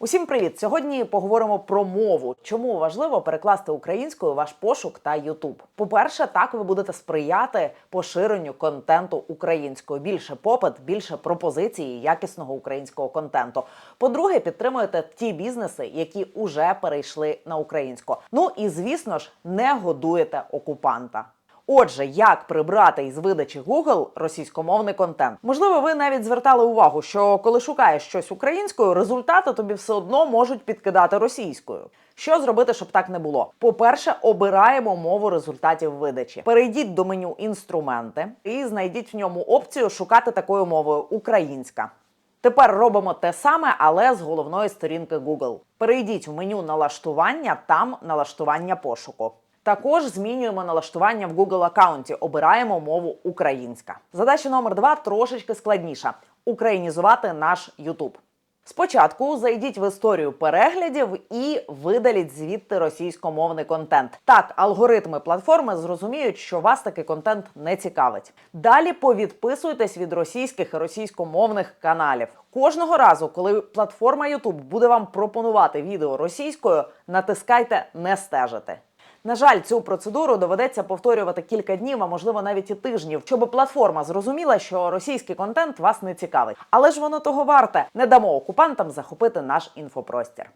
Усім привіт! Сьогодні поговоримо про мову. Чому важливо перекласти українською ваш пошук та Ютуб? По-перше, так ви будете сприяти поширенню контенту українською. Більше попит, більше пропозицій якісного українського контенту. По-друге, підтримуєте ті бізнеси, які уже перейшли на українську. Ну і звісно ж, не годуєте окупанта. Отже, як прибрати із видачі Google російськомовний контент? Можливо, ви навіть звертали увагу, що коли шукаєш щось українською, результати тобі все одно можуть підкидати російською. Що зробити, щоб так не було? По-перше, обираємо мову результатів видачі. Перейдіть до меню інструменти і знайдіть в ньому опцію шукати такою мовою українська. Тепер робимо те саме, але з головної сторінки Google. Перейдіть в меню налаштування, там налаштування пошуку. Також змінюємо налаштування в Google аккаунті. Обираємо мову українська. Задача номер два трошечки складніша: українізувати наш YouTube. Спочатку зайдіть в історію переглядів і видаліть звідти російськомовний контент. Так, алгоритми платформи зрозуміють, що вас такий контент не цікавить. Далі повідписуйтесь від російських і російськомовних каналів. Кожного разу, коли платформа YouTube буде вам пропонувати відео російською, натискайте не стежити. На жаль, цю процедуру доведеться повторювати кілька днів, а можливо навіть і тижнів, щоб платформа зрозуміла, що російський контент вас не цікавить. Але ж воно того варте. Не дамо окупантам захопити наш інфопростір.